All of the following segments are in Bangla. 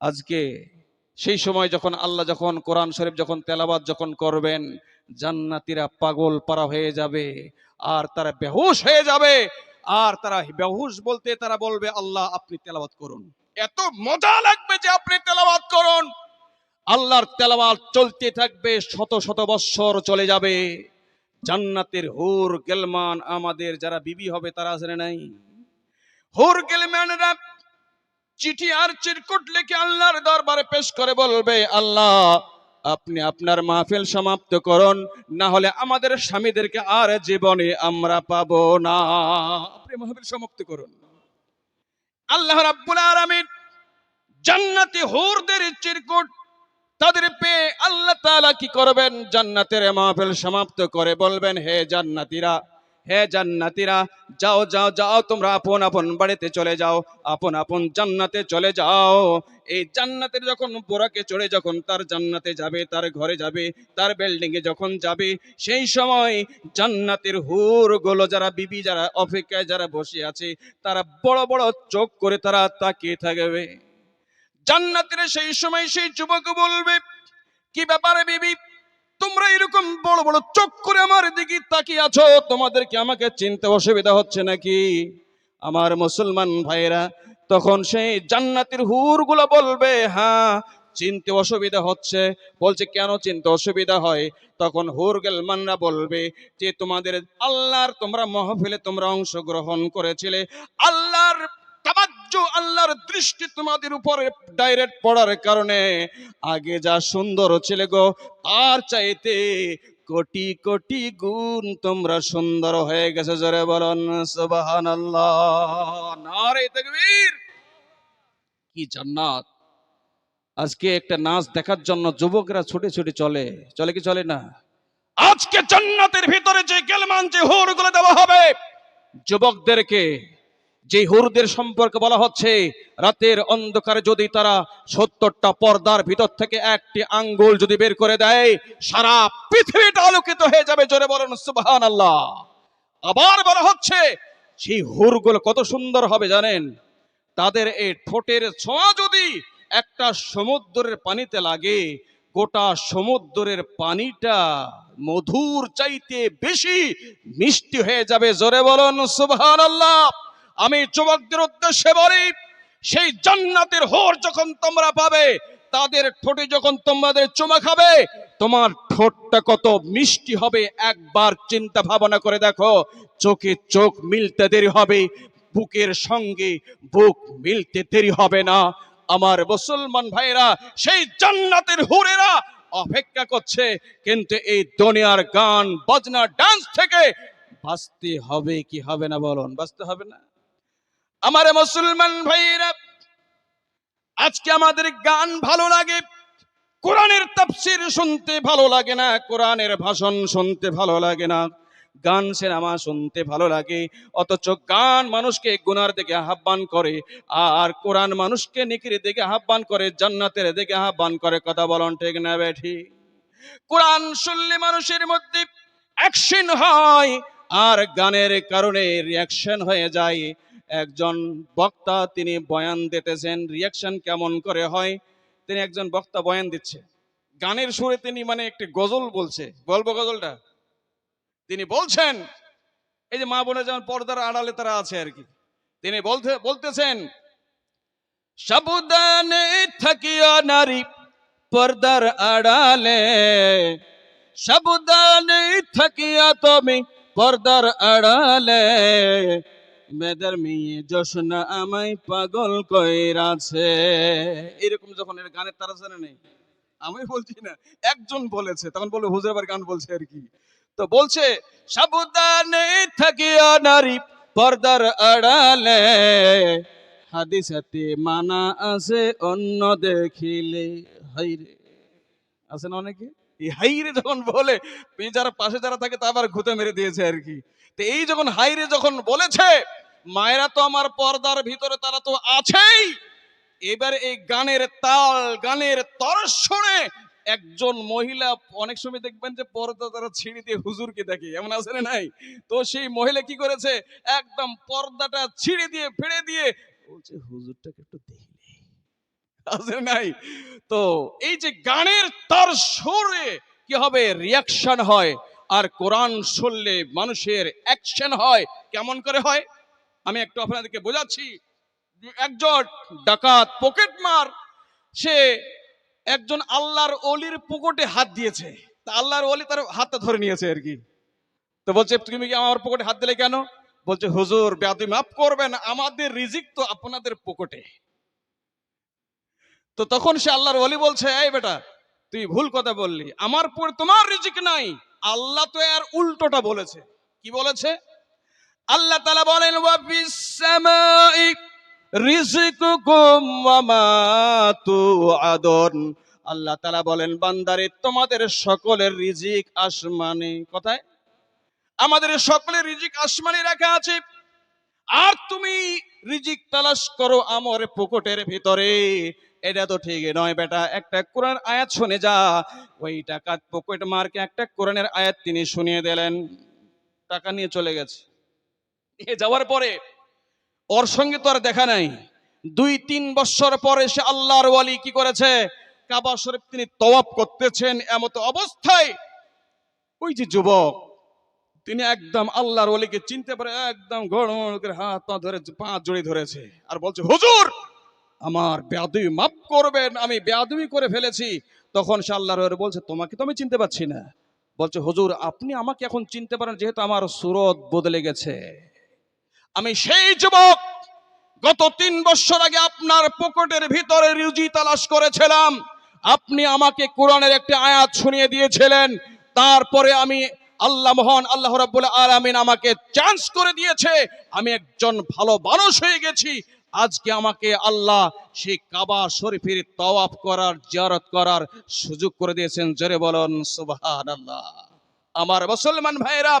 আজকে সেই সময় যখন আল্লাহ যখন কোরআন শরীফ যখন তেলাবাদ যখন করবেন, জান্নাতীরা পাগল পারা হয়ে যাবে, আর তারা বেহুশ হয়ে যাবে, আর তারা বেহুশ বলতে তারা বলবে, আল্লাহ, আপনি তেলাবাদ করুন। এত মজা লাগবে যে আপনি তেলাবাদ করুন। আল্লাহর তেলাওয়াত চলতে থাকবে, শত শত বৎসর চলে যাবে। জান্নাতের হুর গেলমান আমাদের, যারা বিবি হবে তারা আসলে নাই। হুর গেলমানরা চিঠি আর চিরকুট লিখে আল্লাহর দরবারে পেশ করে বলবে, আল্লাহ, আপনি আপনার মাহফিল সমাপ্ত করুন, না হলে আমাদের স্বামীদেরকে আর জীবনে আমরা পাব না। আপনি মাহফিল সমাপ্ত করুন। আল্লাহ রাব্বুল আলামিন জান্নাতি হুরদের চিরকুট তাদের পেয়ে আল্লাহ তাআলা কি করবেন? জান্নাতের মাহফিল সমাপ্ত করে বলবেন, হে জান্নাতীরা হে জান্নাতীরা, যাও যাও যাও, তোমরা আপন আপন বাড়িতে চলে যাও, আপন আপন জান্নাতে চলে যাও। এই জান্নাতের যখন বোরাকে চড়ে যখন তার জান্নাতে যাবে, তার ঘরে যাবে, তার বিল্ডিং এ যখন যাবে, সেই সময় জান্নাতের হুরগুলো যারা বিবি, যারা অপেক্ষায় যারা বসে আছে, তারা বড় বড় চোখ করে তারা তাকিয়ে থাকবে। জান্নাতের সেই সময় সেই যুবক বলবে, কি ব্যাপারে বিবি? তোমরা এরকম বড় বড় চোখ করে আমার দিকে তাকিয়ে আছো, তোমাদেরকে আমাকে চিনতে অসুবিধা হচ্ছে নাকি? আমার মুসলমান ভাইরা তখন সেই জান্নাতের হুরগুলো বলবে হ্যাঁ চিনতে অসুবিধা হচ্ছে। বলছে, কেন চিনতে অসুবিধা হয়? তখন হুর গেলমানরা বলবে যে, তোমাদের আল্লাহর তোমরা মহফিলে তোমরা অংশগ্রহণ করেছিলে। আল্লাহর তাবাজ্জু আল্লাহর দৃষ্টি তোমাদের উপরে ডাইরেক্ট পড়ার কারণে আগে যা সুন্দর ছিল গো, তার চাইতে কোটি কোটি গুণ তোমরা সুন্দর হয়ে গেছে, জোরে বলুন, সুবহানাল্লাহ। নারে তাকবীর। কি জান্নাত। আজকে একটা নাচ দেখার জন্য যুবকরা ছুটে ছুটে চলে। চলে কি চলে না? আজকে জান্নাতের ভিতরে যে গেলমান, যে হুরগুলো দেওয়া হবে, যুবকদেরকে যে হুরদের সম্পর্কে বলা হচ্ছে, রাতের অন্ধকারে যদি তারা সত্তরটা পর্দার ভিতর থেকে একটি আঙ্গুল যদি বের করে দেয়, সারা পৃথিবীটা আলোকিত হয়ে যাবে, জোরে বলেন সুবহান আল্লাহ আবার বলা হচ্ছে, সেই হুরগুলো কত সুন্দর হবে জানেন? তাদের এই ঠোঁটের ছোঁয়া যদি একটা সমুদ্রের পানিতে লাগে, গোটা সমুদ্রের পানিটা মধুর চাইতে বেশি মিষ্টি হয়ে যাবে, জোরে বলুন সুবহান আল্লাহ আমি যুবকদের উদ্দেশ্যে বলি, সেই জান্নাতের হোর যখন তোমরা পাবে, তাদের ঠোঁটে যখন তোমাদের চুমা খাবে, তোমার ঠোঁটটা কত মিষ্টি হবে একবার চিন্তা ভাবনা করে দেখো। চোখে চোখ মিলতে দেরি হবে, বুকের সঙ্গে বুক মিলতে দেরি হবে না। আমার মুসলমান ভাইরা সেই জান্নাতের হুরেরা অপেক্ষা করছে, কিন্তু এই দুনিয়ার গান, বাজনা ডান্স থেকে বাঁচতে হবে কি হবে না বলুন, বাঁচতে হবে না? আমার মুসলমান ভাইরা আজকে আমাদের গান ভালো লাগে, কোরআনের তাফসির শুনতে ভালো লাগে না, কোরআনের ভাষণ শুনতে ভালো লাগে না, গান, সিনেমা শুনতে ভালো লাগে, অথচ গান মানুষকে গুনার দিকে আহ্বান করে, আর কোরআন মানুষকে নিকির দিকে আহ্বান করে, জান্নাতের দিকে আহ্বান করে, কথা বলন ঠিক না বেঠি কোরআন শুনলে মানুষের মধ্যে অ্যাকশন হয়, আর গানের কারণে রিয়াকশন হয়ে যায় একজন বক্তা, তিনি বয়ান দিতেছেন রিয়াকশন কেমন করে হয়? তিনি একজন বক্তা বয়ান দিচ্ছে। গানের সুরে তিনি মানে একটি গজল বলছে। বলব গজলটা? তিনি বলছেন, এই যে মা বোনের যেমন পর্দার আড়ালে তারা আছে আর কি। তিনি বলতে, বলতেছেন, সাবধানে থাকিয়া নারী পর্দার আড়ালে। সাবধানে থাকিয়া তুমি পর্দার আড়ালে। মেয়েদের মেয়ে জোসনা আমায় পাগল কইরাছে। এরকম যখন এর গানের তারা জানে নেই? আমি বলছি না, একজন বলেছে, তখন বলে হুজুর আবার গান বলছে আর কি। তো বলছে, সাবধানে থাকিয়া নারী পর্দার আড়ালে। হাদিসাতে মানা আছে অন্য দেখিলে। হাইরে আছে না অনেকে? এই হাইরে যখন বলে যারা পাশে যারা থাকে তা আবার ঘুতে মেরে দিয়েছে আর কি। তো এই যখন হাইরে যখন বলেছে, মায়েরা তো আমার পর্দার ভিতরে, তারা তো আছেই। এবার এই গানের তাল, গানের শুনে একজন মহিলা, অনেক সময় দেখবেন যে পর্দা তারা ছিঁড়ে দিয়ে হুজুরকে দেখে, এমন আছে না নাই? তো সেই মহিলা কি করেছে? একদম পর্দাটা ছিঁড়ে দিয়ে ফেড়ে দিয়ে বলছে, হুজুরটাকে একটু দেখলে আছে নাই? তো এই যে গানের তার সুরে কি হবে? রিয়াকশন হয়। আর কোরআন শুনলে মানুষের অ্যাকশন হয়। কেমন করে হয়? আমি একটু আপনাদেরকে বোঝাচ্ছি। একজন ডাকাত পকেট মার, সে একজন আল্লাহর অলির পকেটে হাত দিয়েছে। তা আল্লাহর অলি তার হাতটা ধরে নিয়েছে আর কি। তো বলছে, তুমি কি আমার পকেটে হাত দিলে কেন? বলছে, হুজুর ব্যাধি মাফ করবেন, আমাদের রিজিক তো আপনাদের পকেটে তো তখন সে আল্লাহর অলি বলছে, এই বেটা, তুই ভুল কথা বললি। আমার পর তোমার রিজিক নাই। আল্লাহ তো এর উল্টোটা বলেছে। কি বলেছে? আল্লাহ তালা বলেন আল্লাহ তালা বলেন, বান্দারে, তোমাদের সকলের রিজিক আসমানে কথায়? আমাদের সকলের রিজিক আসমানে রাখা আছে। আর তুমি রিজিক তালাশ করো আমার পকেটের ভিতরে। এটা তো ঠিক নয় বেটা, একটা কোরআন আয়াত শুনে যা ওই টাকা পকেট মারকে একটা কোরআনের আয়াত তিনি শুনিয়ে দিলেন, টাকা নিয়ে চলে গেছে। নিয়ে যাওয়ার পরে, ওর সঙ্গে তো আর দেখা নাই। দুই তিন বছর পরে সে আল্লাহর ওয়ালি কি করেছে? কাবা শরীফ তিনি তওয়াব করতেছেন এমত অবস্থায়, ওই যে যুবক, তিনি একদম আল্লাহর ওলিকে চিনতে পারে, একদম গড় করে হাত পা ধরে পা জড়িয়ে ধরেছে। আর বলছে, হুজুর আমার বেয়াদুই মাফ করবেন, আমি বেয়াদুই করে ফেলেছি। তখন সে আল্লাহর ওলি বলছে, তোমাকে তো আমি চিনতে পারছি না। বলছে, হুজুর, আপনি আমাকে এখন চিনতে পারেন যেহেতু আমার সুরত বদলে গেছে। আমি সেই যুবক, গত তিন বছর আগে আপনার পকেটের ভিতরে রুজি তালাশ করেছিলাম। আপনি আমাকে কোরআনের একটি আয়াত শুনিয়ে দিয়েছিলেন। তারপরে আমি আল্লাহ মহান, আল্লাহ রাব্বুল আলামিন আমাকে চান্স করে দিয়েছে। আমি একজন ভালো মানুষ হয়ে গেছি। আজকে আমাকে আল্লাহ সেই কাবা শরীফের তওয়াফ করার, জিয়ারত করার সুযোগ করে দিয়েছেন। জোরে বলুন, সুবহানাল্লাহ। আমার মুসলমান ভাইরা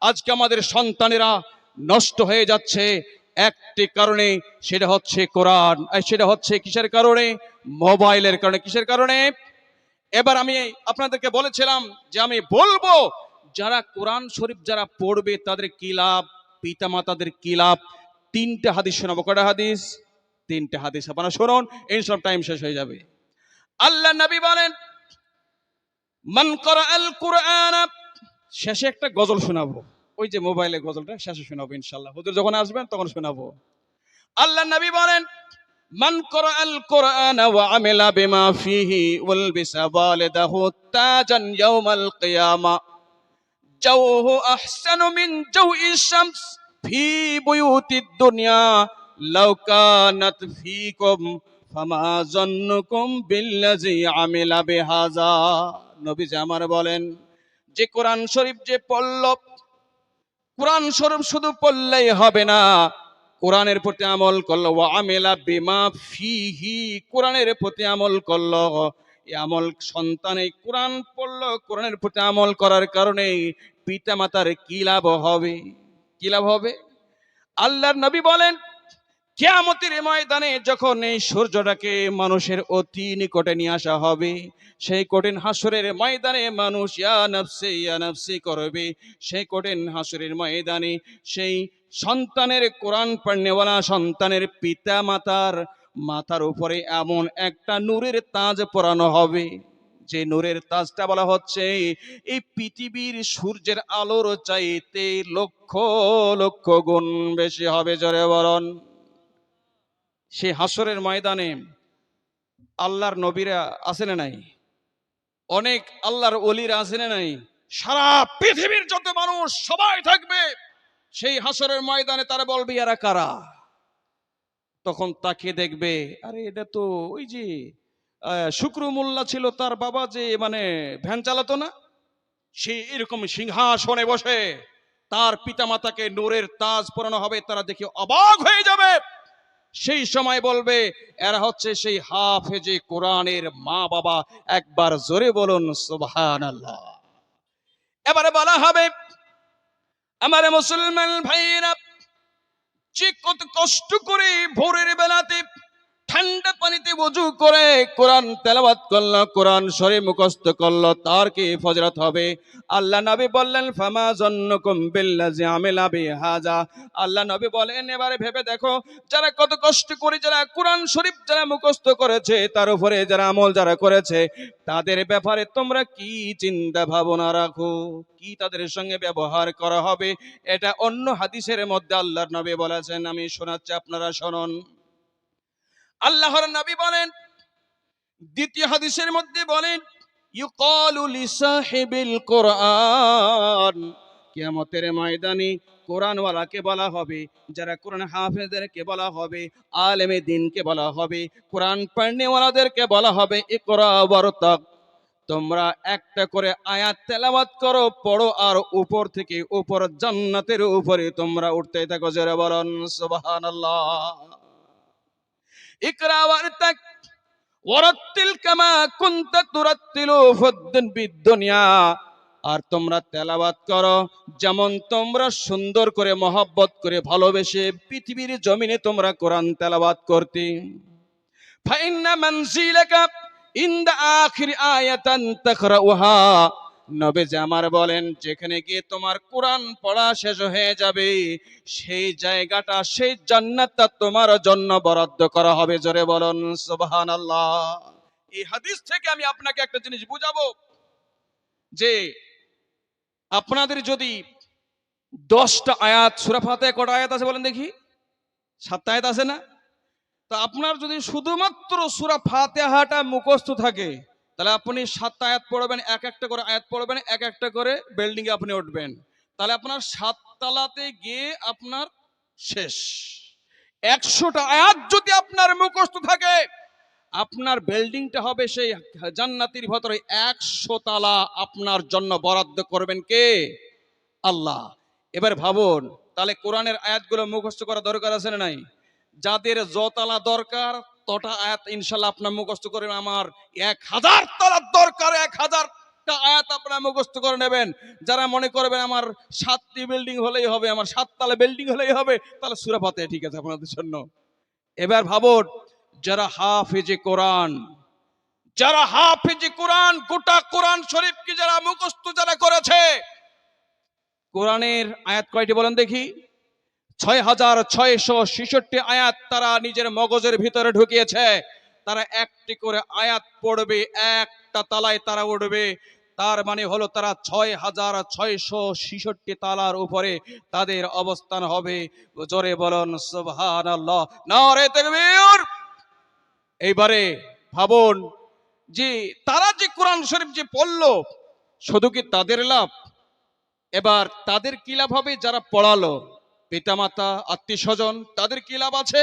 আজকে আমাদের সন্তানেরা নষ্ট হয়ে যাচ্ছে। একটি কারণে সেটা হচ্ছে কোরআন সেটা হচ্ছে কিসের কারণে? মোবাইলের কারণে। কিসের কারণে? এবার আমি আপনাদেরকে বলেছিলাম যে আমি বলব, যারা কোরআন শরীফ যারা পড়বে তাদের কি লাভ? পিতা মাতাদের কি লাভ? তিনটে হাদিস শোনাবো। কটা হাদিস? তিনটে হাদিস। আপনারা শুনুন ইনসব টাইম শেষ হয়ে যাবে। আল্লাহ নবী বলেন, মান করা আল কোরআন শেষে একটা গজল শোনাবো। ওই যে মোবাইলে গজলটা, শেষে শোনাবো ইনশাল্লাহ। হুজুর যখন আসবেন, তখন শোনাবো। আল্লাহ নবী বলেন, মান করা আল কোরআন ওয়া আমিলা বিমা ফিহি উলবিসা ওয়ালিদাহু তাজান ইয়াউমাল কিয়ামা জাওহু আহসানু মিন জাওই শামস ফি বুয়ুতিদ দুনিয়া, লাউ কানাত ফিকুম ফামা জন্নুকুম বিল্লাজি আমিলা নবীজি আমার বলেন, যে কোরআন শরীফ যে পড়ল, কোরআন শরীফ শুধু পড়লেই হবে না, কোরআনের প্রতি আমল করল, ওয়া আমেলা বিমা ফিহি, কোরআনের প্রতি আমল করল। এই আমল সন্তান এই কোরআন পড়ল, কোরআনের প্রতি আমল করার কারণে পিতা মাতার কি লাভ হবে? কি লাভ হবে? আল্লাহর নবী বলেন, কেয়ামতের ময়দানে যখন এই সূর্যটাকে মানুষের অতি নিকটে নিয়ে আসা হবে, সেই কঠিন হাসরের ময়দানে মানুষ, ইয়া নফসি, ইয়া করবে। সেই কঠিন হাসরের ময়দানে সেই সন্তানের কোরআন পড়নেওয়ালা সন্তানের পিতা মাতার মাথার উপরে এমন একটা নূরের তাজ পরানো হবে। যে নূরের তাজটা বলা হচ্ছে, এই পৃথিবীর সূর্যের আলোর চাইতে লক্ষ লক্ষ গুণ বেশি হবে জরে বরণ সেই হাসরের ময়দানে আল্লাহর নবীরা আছে না নাই? অনেক আল্লাহর অলিরা আছে না নাই? সারা পৃথিবীর যত মানুষ সবাই থাকবে, সেই হাসরের ময়দানে তারা বলবে, এরা কারা? তখন তাকে দেখবে, আরে এটা তো ওই যে শুক্র মোল্লা ছিল তার বাবা যে মানে ভ্যান চালাতো না? সে এরকম সিংহাসনে বসে, তার পিতামাতাকে নূরের তাজ পরানো হবে, তারা দেখে অবাক হয়ে যাবে। সেই সময় বলবে, এরা হচ্ছে সেই হাফেজে কোরআনের মা বাবা একবার জোরে বলুন সুবহান আল্লাহ এবারে বলা হবে, আমার মুসলমান ভাইরা যে কত কষ্ট করে ভোরের বেলাতে ঠান্ডা পানিতে ওযু করে কোরআন তেলাওয়াত করল, কোরআন শরীফ মুখস্থ করল, তার কি ফজরত হবে? আল্লাহ নবী বললেন, ফামা জন্নকুম বিল্লাজি আমিলা বিহাজা। আল্লাহ নবী বলেন, এবারে ভেবে দেখো, যারা কত কষ্ট করে যারা কোরআন শরীফ যারা মুখস্থ করেছে, তার উপরে যারা আমল যারা করেছে, তাদের ব্যাপারে তোমরা কি চিন্তা ভাবনা রাখো? কি তাদের সঙ্গে ব্যবহার করা হবে? এটা অন্য হাদিসের মধ্যে আল্লাহর নবী বলেছেন। আমি শোনাচ্ছি, আপনারা শুনুন। আল্লাহর নবী বলেন, দ্বিতীয় হাদিসের মধ্যে বলেন কোরআন। ময়দানে কোরআনওয়ালাকে বলা হবে, যারা কোরআন হাফেজদেরকে বলা হবে, আলেমে দিনকে বলা হবে, কোরআন পড়নেওয়ালাদেরকে বলা হবে তোমরা একটা করে আয়াত তেলাওয়াত করো, পড়ো আর উপর থেকে উপর জান্নাতের উপরে তোমরা উঠতে থাকো, জোরে বলুন, সুবহানাল্লাহ। ইকরা ওয়ারতাক ওয়ারাত্তিল কামা কুনতা তুরাত্তিলু ফিদ বিদুনিয়া আর তোমরা তেলাওয়াত করো, যেমন তোমরা সুন্দর করে, মহব্বত করে ভালোবেসে পৃথিবীর জমিনে তোমরা কোরআন তেলাওয়াত করতে। ফাইন্না মানজিলাকা ইনদা আখির আয়াতান তাকরাউহা। নবে জামার বলেন, যেখানে গিয়ে তোমার কোরআন পড়া শেষ হয়ে যাবে, সেই জায়গাটা, সেই জান্নাতটা তোমার জন্য বরাদ্দ করা হবে। জোরে বলুন, সুবহানাল্লাহ। এই হাদিস থেকে আমি আপনাকে একটা জিনিস বুঝাবো, যে আপনাদের যদি দশটা আয়াত, সুরা ফাতে কটা আয়াত আছে বলেন দেখি? সাতটা আয়াত আছে না? তা আপনার যদি শুধুমাত্র সুরা ফাতেহাটা মুখস্থ থাকে তাহলে আপনি সাতটা আয়াত পড়বেন, এক একটা করে আয়াত পড়বেন, এক একটা করে বিল্ডিং এ আপনি উঠবেন। তাহলে আপনার সাততলাতে গিয়ে আপনার শেষ। একশোটা আয়াত যদি আপনার মুখস্থ থাকে, আপনার বিল্ডিংটা হবে সেই জান্নাতির ভেতরে। একশো তালা আপনার জন্য বরাদ্দ করবেন কে? আল্লাহ। এবার ভাবুন, তাহলে কোরআনের আয়াতগুলো মুখস্থ করা দরকার আছে না নাই? যাদের যতলা দরকার তটা আয়াত ইনশাল্লাহ আপনার মুখস্থ করে আমার এক হাজার তলার দরকার, এক হাজারটা আয়াত আপনার মুখস্থ করে নেবেন। যারা মনে করবেন আমার সাতটি বিল্ডিং হলেই হবে, আমার সাততলা বিল্ডিং হলেই হবে, তাহলে সুরাফাতে ঠিক আছে আপনাদের জন্য। এবার ভাবুন, যারা হাফেজে কোরআন, যারা হাফেজে কোরআন, গোটা কোরআন শরীফকে যারা মুখস্থ যারা করেছে, কোরআনের আয়াত কয়টি বলেন দেখি। ছয় হাজার ছয়শো ছেষট্টি আয়াত তারা নিজের মগজের ভিতরে ঢুকিয়েছে। তারা একটি করে আয়াত পড়বে, একটা তালায় তারা উঠবে। তার মানে হলো তারা ছয় হাজার ছয়শো ছেষট্টি তালার উপরে তাদের অবস্থান হবে। জোরে বলন তাকবীর। এইবারে ভাবুন, যে তারা যে কোরআন শরীফ যে পড়ল, শুধু কি তাদের লাভ? এবার তাদের কি লাভ হবে? যারা পড়ালো। পিতামাতা আত্মীয় স্বজন তাদের কি লাভ আছে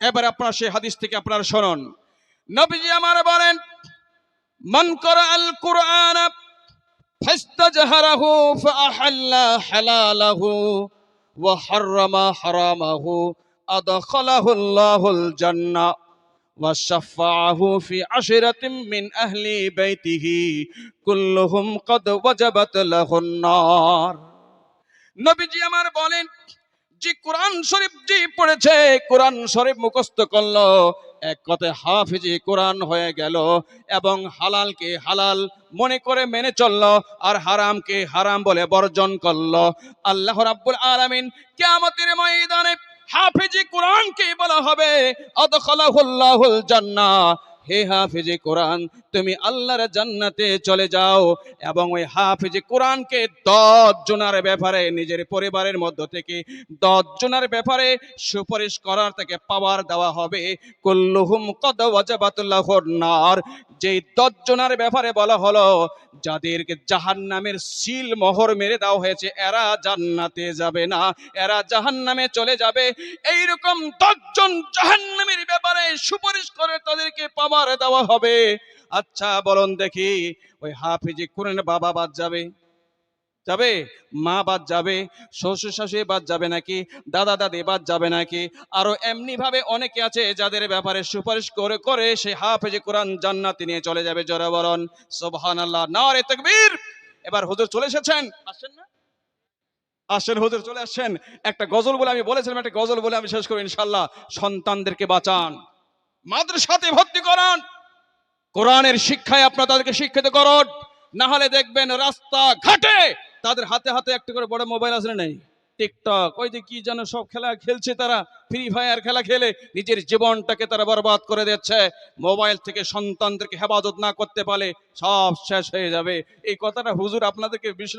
এবার আপনার সেই হাদিস থেকে আপনার শুনুন নবীজি আমার বলেন মান করা আল কোরআন ফাস্তাজহারাহু ফাআহাল্লা হালালাহু ওয়া হাররামা হারামাহু আদখালাহু আল্লাহুল জান্নাহ وشفعه في عشرة من أهل بيته كلهم قد وجبت له النار নবীজি আমার বলেন যে কোরআন শরীফ যে পড়েছে, কোরআন শরীফ মুখস্থ করল, এক কথায় হাফিজি কোরআন হয়ে গেল এবং হালালকে হালাল মনে করে মেনে চলল আর হারামকে হারাম বলে বর্জন করল। আল্লাহ রাব্বুল আলামিন কিয়ামতের ময়দানে হাফিজি কোরআনকে বলা হবে, আদখালাহুল্লাহুল জান্নাহ। হে হাফিজে কোরআন, তুমি আল্লাহর জান্নাতে চলে যাও এবং ওই হাফিজে কোরআনকে দশ জনের ব্যাপারে, নিজের পরিবারের মধ্য থেকে দশ জনের ব্যাপারে সুপারিশ করার থেকে পাওয়ার দেওয়া হবে। কুল্লুহুম কদ ওয়াজাবাতুল্লাহর নার, যেই দশ জনের ব্যাপারে বলা হলো, যাদেরকে জাহান্নামের সিল মোহর মেরে দেওয়া হয়েছে, এরা জান্নাতে যাবে না, এরা জাহান্নামে চলে যাবে। এইরকম দশজন জাহান্নামের ব্যাপারে সুপারিশ করে তাদেরকে পাওয়ার দেওয়া হবে। আচ্ছা বলুন দেখি, ওই হাফিজি কোরআন বাবা বাদ যাবে? যাবে? মা বাদ যাবে? শ্বশুর শাশুড়ি বাদ যাবে নাকি? দাদা দাদি বাদ যাবে নাকি? আরও এমনি ভাবে অনেকে আছে যাদের ব্যাপারে সুপারিশ করে করে সেই হাফেজে কোরআন জান্নাতে নিয়ে চলে যাবে। জোরে বলুন, সুবহানাল্লাহ, নারে তাকবীর। এবার হুজুর চলে এসেছেন। আসেন না? আসেন, হুজুর চলে আসছেন একটা গজল বলে আমি বলেছিলাম, একটা গজল বলে আমি শেষ করব ইনশাল্লাহ সন্তানদেরকে বাঁচান। মাদ্রাসাতে ভর্তি করান। কোরআনের শিক্ষায় আপনারা তাদেরকে শিক্ষিত করুন। না হলে দেখবেন রাস্তা ঘাটে তাদের হাতে হাতে একটা করে বড় মোবাইল না নেই? টিকটক, ওই যে কি যেন সব খেলা খেলছে তারা, ফ্রি ফায়ার খেলা খেলে নিজের জীবনটাকে তারা বরবাদ করে দিচ্ছে। মোবাইল থেকে সন্তানদেরকে হেফাজত না করতে পারলে সব শেষ হয়ে যাবে। এই কথাটা হুজুর আপনাদেরকে